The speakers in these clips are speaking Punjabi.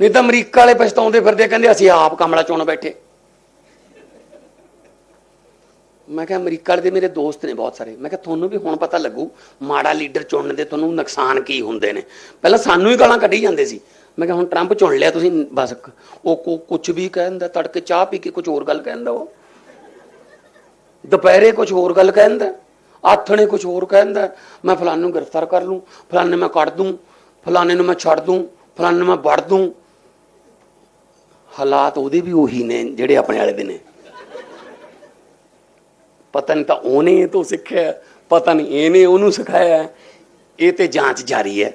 ਨਹੀਂ ਤਾਂ ਅਮਰੀਕਾ ਵਾਲੇ ਪਛਤਾਉਂਦੇ ਫਿਰਦੇ ਕਹਿੰਦੇ ਅਸੀਂ ਆਪ ਕਮਲਾ ਚੁਣ ਬੈਠੇ। ਮੈਂ ਕਿਹਾ ਅਮਰੀਕਾ ਵਾਲੇ ਦੇ ਮੇਰੇ ਦੋਸਤ ਨੇ ਬਹੁਤ ਸਾਰੇ। ਮੈਂ ਕਿਹਾ ਤੁਹਾਨੂੰ ਵੀ ਹੁਣ ਪਤਾ ਲੱਗੂ ਮਾੜਾ ਲੀਡਰ ਚੁਣਨ ਦੇ ਤੁਹਾਨੂੰ ਨੁਕਸਾਨ ਕੀ ਹੁੰਦੇ ਨੇ। ਪਹਿਲਾਂ ਸਾਨੂੰ ਹੀ ਗਾਲਾਂ ਕੱਢੀ ਜਾਂਦੇ ਸੀ। ਮੈਂ ਕਿਹਾ ਹੁਣ ਟਰੰਪ ਚੁਣ ਲਿਆ ਤੁਸੀਂ, ਬਸ ਉਹ ਕੋ ਕੁਝ ਵੀ ਕਹਿੰਦਾ, ਤੜਕੇ ਚਾਹ ਪੀ ਕੇ ਕੁਝ ਹੋਰ ਗੱਲ ਕਹਿੰਦਾ ਉਹ। ਦੁਪਹਿਰੇ ਕੁਝ ਹੋਰ ਗੱਲ ਕਹਿੰਦਾ ਆਥਣੇ ਕੁਝ ਹੋਰ ਕਹਿੰਦਾ, ਮੈਂ ਫਲਾਣੇ ਨੂੰ ਗ੍ਰਿਫਤਾਰ ਕਰ ਲੂੰ, ਫਲਾਣੇ ਮੈਂ ਕੱਢ ਦੂੰ, ਫਲਾਣੇ ਨੂੰ ਮੈਂ ਛੱਡ ਦੂੰ, ਫਲਾਣੇ ਨੂੰ ਮੈਂ ਵੜ ਦੂੰ। ਹਾਲਾਤ ਉਹਦੇ ਵੀ ਉਹੀ ਨੇ ਜਿਹੜੇ ਆਪਣੇ ਵਾਲੇ ਦੇ ਨੇ। ਪਤਾ ਨਹੀਂ ਤਾਂ ਉਹਨੇ ਇਹ ਤੋਂ ਸਿੱਖਿਆ, ਪਤਾ ਨਹੀਂ ਇਹਨੇ ਉਹਨੂੰ ਸਿਖਾਇਆ। ਇਹ ਤੇ ਜਾਂਚ ਜਾਰੀ ਹੈ।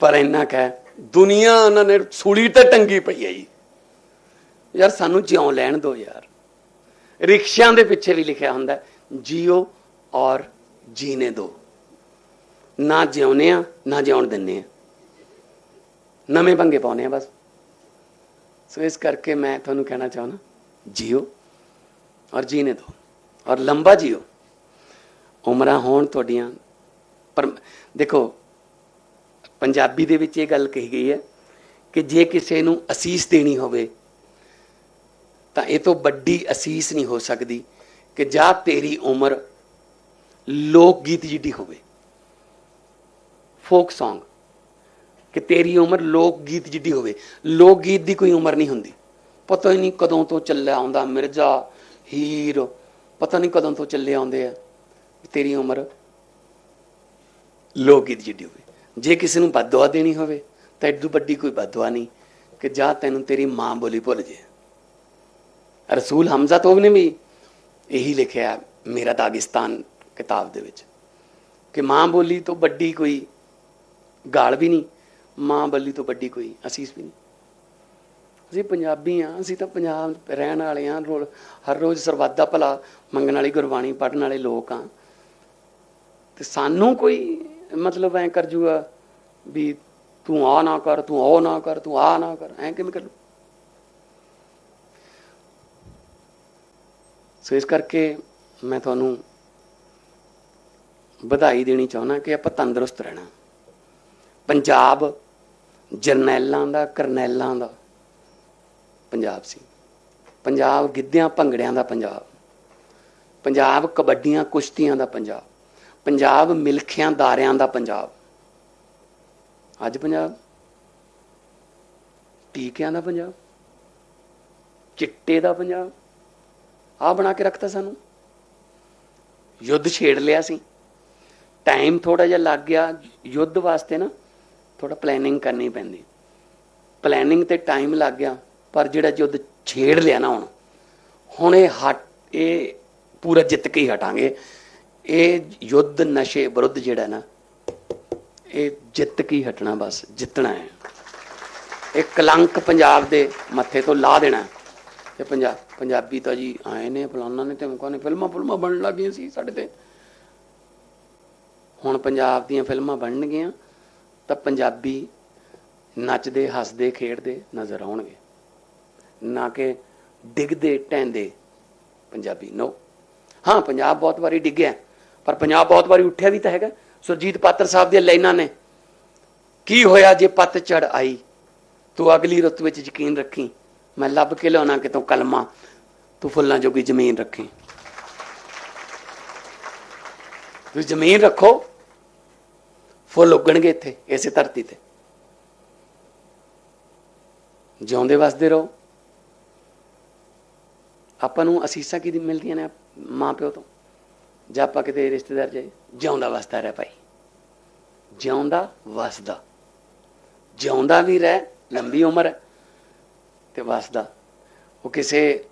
ਪਰ ਇੰਨਾ ਕਹਿ ਦੁਨੀਆ ਉਹਨਾਂ ਨੇ ਸੂਲੀ ਤੇ ਟੰਗੀ ਪਈ ਹੈ ਜੀ। ਯਾਰ ਸਾਨੂੰ ਜਿਉਂ ਲੈਣ ਦਿਓ ਯਾਰ। ਰਿਕਸ਼ਿਆਂ ਦੇ ਪਿੱਛੇ ਵੀ ਲਿਖਿਆ ਹੁੰਦਾ, ਜੀਓ ਔਰ ਜੀਨੇ ਦਿਓ ਨਾ ਜਿਉਨੇ ਆ, ਨਾ ਜਿਉਣ ਦਿੰਨੇ ਆ। ਨਵੇਂ ਪੰਗੇ ਪਾਉਨੇ ਆ ਬਸ। ਸੋ ਇਸ ਕਰਕੇ ਮੈਂ ਤੁਹਾਨੂੰ ਕਹਿਣਾ ਚਾਹੁੰਦਾ, ਜੀਓ ਔਰ ਜੀਨੇ ਦਿਓ ਔਰ ਲੰਬਾ ਜੀਓ। ਉਮਰਾਂ ਹੋਣ ਤੁਹਾਡੀਆਂ ਪਰ ਦੇਖੋ, ਪੰਜਾਬੀ ਦੇ ਵਿੱਚ ਇਹ ਗੱਲ ਕਹੀ ਗਈ ਹੈ ਕਿ ਜੇ ਕਿਸੇ ਨੂੰ ਅਸੀਸ ਦੇਣੀ ਹੋਵੇ, ਤਾਂ ਇਹ ਤੋਂ ਵੱਡੀ ਅਸੀਸ ਨਹੀਂ ਹੋ ਸਕਦੀ ਕਿ ਜਾਂ ਤੇਰੀ ਉਮਰ ਲੋਕ ਗੀਤ ਜਿੱਡੀ ਹੋਵੇ। ਫੋਕ Song ਕਿ ਤੇਰੀ ਉਮਰ ਲੋਕ ਗੀਤ ਜਿੱਡੀ ਹੋਵੇ। ਲੋਕ ਗੀਤ ਦੀ ਕੋਈ ਉਮਰ ਨਹੀਂ ਹੁੰਦੀ। ਪਤਾ ਹੀ ਨਹੀਂ ਕਦੋਂ ਤੋਂ ਚੱਲਿਆ ਆਉਂਦਾ ਮਿਰਜ਼ਾ, ਹੀਰ। ਪਤਾ ਨਹੀਂ ਕਦੋਂ ਤੋਂ ਚੱਲੇ ਆਉਂਦੇ ਆ ਤੇਰੀ ਉਮਰ ਲੋਕ ਗੀਤ ਜਿੱਡੀ ਹੋਵੇ। ਜੇ ਕਿਸੇ ਨੂੰ ਬਦਦੁਆ ਦੇਣੀ ਹੋਵੇ, ਤਾਂ ਐਡੂ ਵੱਡੀ ਕੋਈ ਬਦਦੁਆ ਨਹੀਂ ਕਿ ਜਾਂ ਤੈਨੂੰ ਤੇਰੀ ਮਾਂ ਬੋਲੀ ਭੁੱਲ ਜੇ। ਰਸੂਲ ਹਮਜ਼ਾ ਤੋਬ ਨੇ ਵੀ ਇਹੀ ਲਿਖਿਆ ਮੇਰਾ ਦਾਗਿਸਤਾਨ ਕਿਤਾਬ ਦੇ ਵਿੱਚ, ਕਿ ਮਾਂ ਬੋਲੀ ਤੋਂ ਵੱਡੀ ਕੋਈ ਗਾਲ ਵੀ ਨਹੀਂ। ਮਾਂ ਬੱਲੀ ਤੋਂ ਵੱਡੀ ਕੋਈ ਅਸੀਸ ਵੀ ਨਹੀਂ। ਅਸੀਂ ਪੰਜਾਬੀ ਆ ਅਸੀਂ ਤਾਂ ਪੰਜਾਬ ਰਹਿਣ ਵਾਲੇ ਆ ਹਰ ਰੋਜ਼ ਸਰਬੱਤ ਭਲਾ ਮੰਗਣ ਵਾਲੀ, ਗੁਰਬਾਣੀ ਪੜ੍ਹਨ ਵਾਲੇ ਲੋਕ ਆ ਤੇ ਸਾਨੂੰ ਕੋਈ ਮਤਲਬ ਐ ਕਰ ਜੂਗਾ ਵੀ ਤੂੰ ਆ ਨਾ ਕਰ, ਤੂੰ ਉਹ ਨਾ ਕਰ, ਤੂੰ ਆ ਨਾ ਕਰ, ਐ ਕਿਵੇਂ ਕਰ ਲੂ ਸੋ ਇਸ ਕਰਕੇ ਮੈਂ ਤੁਹਾਨੂੰ ਵਧਾਈ ਦੇਣੀ ਚਾਹੁੰਦਾ ਕਿ ਆਪਾਂ ਤੰਦਰੁਸਤ ਰਹਿਣਾ। ਪੰਜਾਬ ਜਰਨੈਲਾਂ ਦਾ, ਕਰਨੈਲਾਂ ਦਾ ਪੰਜਾਬ ਸੀ। ਪੰਜਾਬ ਗਿੱਧਿਆਂ, ਭੰਗੜਿਆਂ ਦਾ ਪੰਜਾਬ। ਪੰਜਾਬ ਕਬੱਡੀਆਂ, ਕੁਸ਼ਤੀਆਂ ਦਾ ਪੰਜਾਬ। ਪੰਜਾਬ ਮਿਲਖਿਆਂ, ਦਾਰਿਆਂ ਦਾ ਪੰਜਾਬ। ਅੱਜ ਪੰਜਾਬ ਟੀਕਿਆਂ ਦਾ ਪੰਜਾਬ। ਚਿੱਟੇ ਦਾ ਪੰਜਾਬ। ਆ ਬਣਾ ਕੇ ਰੱਖਤਾ ਸਾਨੂੰ। ਯੁੱਧ ਛੇੜ ਲਿਆ ਸੀ। ਟਾਈਮ ਥੋੜਾ ਜਿਹਾ ਲੱਗ ਗਿਆ। ਯੁੱਧ ਵਾਸਤੇ ਨਾ ਥੋੜਾ ਪਲੈਨਿੰਗ ਕਰਨੀ ਪੈਂਦੀ। ਪਲੈਨਿੰਗ ਤੇ ਟਾਈਮ ਲੱਗ ਗਿਆ, ਪਰ ਜਿਹੜਾ ਯੁੱਧ ਛੇੜ ਲਿਆ ਨਾ ਹੁਣ ਹੁਣ ਇਹ ਹਟ, ਇਹ ਪੂਰਾ ਜਿੱਤ ਕੇ ਹੀ ਹਟਾਂਗੇ। ਇਹ ਯੁੱਧ ਨਸ਼ੇ ਵਿਰੁੱਧ ਜਿਹੜਾ ਨਾ, ਇਹ ਜਿੱਤ ਕੇ ਹੀ ਹਟਣਾ ਬਸ, ਜਿੱਤਣਾ ਹੈ। ਇਹ ਕਲੰਕ ਪੰਜਾਬ ਦੇ ਮੱਥੇ ਤੋਂ ਲਾ ਦੇਣਾ। ਤੇ ਪੰਜਾਬ ਪੰਜਾਬੀ ਤਾਂ ਜੀ ਆਏ ਨੇ, ਫਲਾਨਾ ਨੇ, ਧਮਕਾ ਨੇ, ਫਿਲਮਾਂ ਫਿਲਮਾਂ ਬਣਨ ਲੱਗੀਆਂ ਸੀ ਸਾਡੇ ਤੇ। ਹੁਣ ਪੰਜਾਬ ਦੀਆਂ ਫਿਲਮਾਂ ਬਣਨਗੀਆਂ। ਤਾਂ ਪੰਜਾਬੀ ਨੱਚਦੇ, ਹੱਸਦੇ, ਖੇਡਦੇ ਨਜ਼ਰ ਆਉਣਗੇ। ਨਾ ਕਿ ਡਿੱਗਦੇ ਟੈਂਦੇ ਪੰਜਾਬੀ। ਨੋ ਹਾਂ, ਪੰਜਾਬ ਬਹੁਤ ਵਾਰੀ ਡਿੱਗਿਆ ਪਰ ਪੰਜਾਬ ਬਹੁਤ ਵਾਰੀ ਉੱਠਿਆ ਵੀ ਤਾਂ ਹੈਗਾ। ਸੁਰਜੀਤ ਪਾਤਰ ਸਾਹਿਬ ਦੀਆਂ ਲਾਈਨਾਂ ਨੇ। ਕੀ ਹੋਇਆ ਜੇ ਪੱਤ ਚੜ ਆਈ? ਤੂੰ ਅਗਲੀ ਰੁੱਤ ਵਿੱਚ ਯਕੀਨ ਰੱਖੀ। ਮੈਂ ਲੱਭ ਕੇ ਲਿਆਉਣਾ ਕਿਤੋਂ ਕਲਮਾ। ਤੂੰ ਫੁੱਲਾਂ ਜੋਗੀ ਜ਼ਮੀਨ ਰੱਖੀ। ਤੁਸੀਂ ਜ਼ਮੀਨ ਰੱਖੋ। ਫੁੱਲ ਉੱਗਣਗੇ ਇੱਥੇ, ਇਸੇ ਧਰਤੀ ਤੇ। ਜਿਉਂਦੇ ਵਸਦੇ ਰਹੋ। ਆਪਾਂ ਨੂੰ ਅਸੀਸਾਂ ਕਿਹਦੀ ਮਿਲਦੀਆਂ ਨੇ ਮਾਂ ਪਿਓ ਤੋਂ? ਜਾਂ ਆਪਾਂ ਕਿਤੇ ਰਿਸ਼ਤੇਦਾਰ ਜਾਏ ਜਿਉਂਦਾ ਵਸਦਾ ਰਹਿ ਭਾਈ। ਜਿਉਂਦਾ ਵਸਦਾ। ਜਿਉਂਦਾ ਵੀ ਰਹਿ, ਲੰਬੀ ਉਮਰ ਹੈ ਤੇ ਵਸਦਾ। ਉਹ ਕਿਸੇ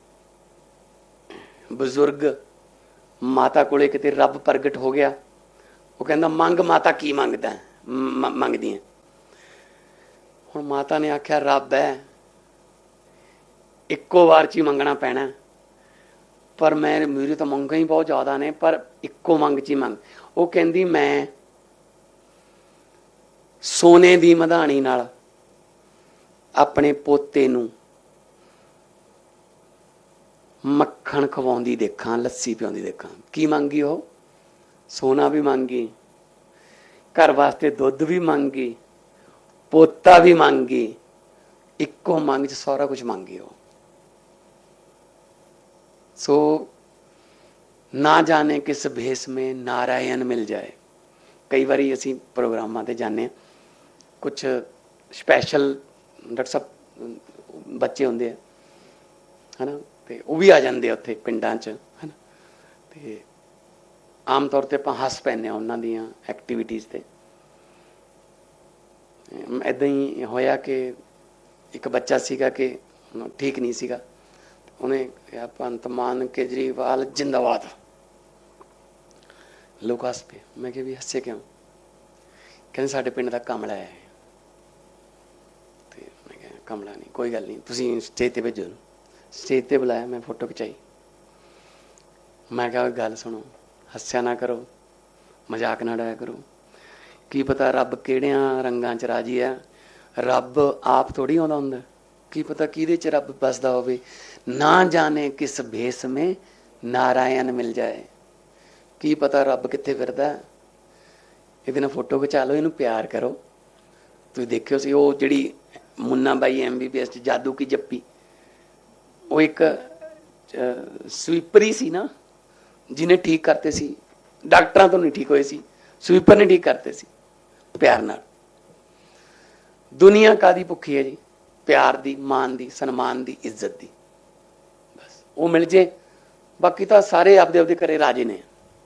ਬਜ਼ੁਰਗ ਮਾਤਾ ਕੋਲੇ ਕਿਤੇ ਰੱਬ ਪ੍ਰਗਟ ਹੋ ਗਿਆ ਉਹ ਕਹਿੰਦਾ, ਮੰਗ ਮਾਤਾ ਕੀ ਮੰਗਦਾ ਮੰਗਦੀ ਹੈ। ਹੁਣ ਮਾਤਾ ਨੇ ਆਖਿਆ, ਰੱਬ ਹੈ, ਇੱਕੋ ਵਾਰ ਚ ਹੀ ਮੰਗਣਾ ਪੈਣਾ ਪਰ ਮੈਂ, ਮੇਰੀ ਤਾਂ ਮੰਗਾਂ ਹੀ ਬਹੁਤ ਜ਼ਿਆਦਾ ਨੇ, ਪਰ ਇੱਕੋ ਮੰਗ ਚ ਹੀ ਮੰਗ ਉਹ ਕਹਿੰਦੀ, ਮੈਂ ਸੋਨੇ ਦੀ ਮਧਾਣੀ ਨਾਲ ਆਪਣੇ ਪੋਤੇ ਨੂੰ ਮੱਖਣ ਖਵਾਉਂਦੀ ਦੇਖਾਂ, ਲੱਸੀ ਪਿਆਉਂਦੀ ਦੇਖਾਂ। ਕੀ ਮੰਗੀ ਉਹ? ਸੋਨਾ ਵੀ ਮੰਗੀ, ਘਰ ਵਾਸਤੇ ਦੁੱਧ ਵੀ ਮੰਗੀ, ਪੋਤਾ ਵੀ ਮੰਗੀ, ਇੱਕੋ ਮੰਗ ਚ ਸਾਰਾ ਕੁਝ ਮੰਗੀ ਉਹ। ਸੋ ਨਾ ਜਾਣੇ ਕਿਸ ਭੇਸ ਮੇ ਨਾਰਾਇਣ ਮਿਲ ਜਾਏ। ਕਈ ਵਾਰੀ ਅਸੀਂ ਪ੍ਰੋਗਰਾਮਾਂ ਤੇ ਜਾਂਦੇ ਹਾਂ ਕੁਝ ਸਪੈਸ਼ਲ ਡਾਕਟਰ ਸਾਹਿਬ, ਬੱਚੇ ਹੁੰਦੇ ਆ, ਹਨਾ, ਤੇ ਉਹ ਵੀ ਆ ਜਾਂਦੇ ਆ ਉੱਥੇ ਪਿੰਡਾਂ 'ਚ, ਹਨਾ, ਤੇ ਆਮ ਤੌਰ ਤੇ ਆਪਾਂ ਹੱਸ ਪੈਂਦੇ ਆ ਉਹਨਾਂ ਦੀਆਂ ਐਕਟੀਵਿਟੀਜ਼ ਤੇ। ਐਦਾਂ ਹੀ ਹੋਇਆ ਕਿ ਇੱਕ ਬੱਚਾ ਸੀਗਾ ਕਿ ਠੀਕ ਨਹੀਂ ਸੀਗਾ। ਉਹਨੇ ਕਿਹਾ, ਭਗਵੰਤ ਮਾਨ ਕੇਜਰੀਵਾਲ ਜਿੰਦਾਬਾਦ। ਲੋਕ ਹੱਸ ਪਏ। ਮੈਂ ਕਿਹਾ, ਵੀ ਹੱਸੇ ਕਿਉਂ? ਕਹਿੰਦੇ, ਸਾਡੇ ਪਿੰਡ ਦਾ ਕਮਲਾ ਹੈ। ਤੇ ਮੈਂ ਕਿਹਾ, ਕਮਲਾ ਨਹੀਂ, ਕੋਈ ਗੱਲ ਨਹੀਂ, ਤੁਸੀਂ ਸਟੇਜ ਤੇ ਭੇਜੋ ਸਟੇਜ ਤੇ ਬੁਲਾਇਆ, ਮੈਂ ਫੋਟੋ ਖਿਚਾਈ। ਮੈਂ ਕਿਹਾ ਗੱਲ ਸੁਣੋ ਹੱਸਿਆ ਨਾ ਕਰੋ, ਮਜ਼ਾਕ ਨਾ ਡਾਇਆ ਕਰੋ। ਕੀ ਪਤਾ ਰੱਬ ਕਿਹੜਿਆਂ ਰੰਗਾਂ 'ਚ ਰਾਜੀ ਆ ਰੱਬ ਆਪ ਥੋੜੀ ਆਉਂਦਾ ਹੁੰਦਾ। ਕੀ ਪਤਾ ਕਿਹਦੇ 'ਚ ਰੱਬ ਬਸਦਾ ਹੋਵੇ? ਨਾ ਜਾਣੇ ਕਿਸ ਭੇਸ ਮੇ ਨਾਰਾਇਣ ਮਿਲ ਜਾਏ। ਕੀ ਪਤਾ ਰੱਬ ਕਿੱਥੇ ਫਿਰਦਾ ਇਹਦੇ ਨਾਲ ਫੋਟੋ ਖਿਚਾ ਲਓ, ਇਹਨੂੰ ਪਿਆਰ ਕਰੋ। ਤੁਸੀਂ ਦੇਖਿਓ ਸੀ, ਉਹ ਜਿਹੜੀ ਮੁੰਨਾ ਬਾਈ ਐਮਬੀਬੀਐਸ ਚ ਜਾਦੂ ਕੀ ਜੱਪੀ। ਉਹ ਇੱਕ ਸਵੀਪਰੀ ਸੀ ਨਾ? ਜਿਹਨੇ ਠੀਕ ਕਰਤੇ ਸੀ, ਡਾਕਟਰਾਂ ਤੋਂ ਨਹੀਂ ਠੀਕ ਹੋਏ ਸੀ, ਸਵੀਪਰ ਨੇ ਠੀਕ ਕਰਤੇ ਸੀ, ਪਿਆਰ ਨਾਲ। ਦੁਨੀਆ ਕਾਦੀ ਭੁੱਖੀ ਹੈ ਜੀ? ਪਿਆਰ ਦੀ ਮਾਨ ਦੀ, ਸਨਮਾਨ ਦੀ, ਇੱਜ਼ਤ ਦੀ। ਬਸ, ਉਹ ਮਿਲ ਜੇ। ਬਾਕੀ ਤਾਂ ਸਾਰੇ ਆਪਦੇ ਆਪਦੇ ਘਰੇ ਰਾਜੇ ਨੇ।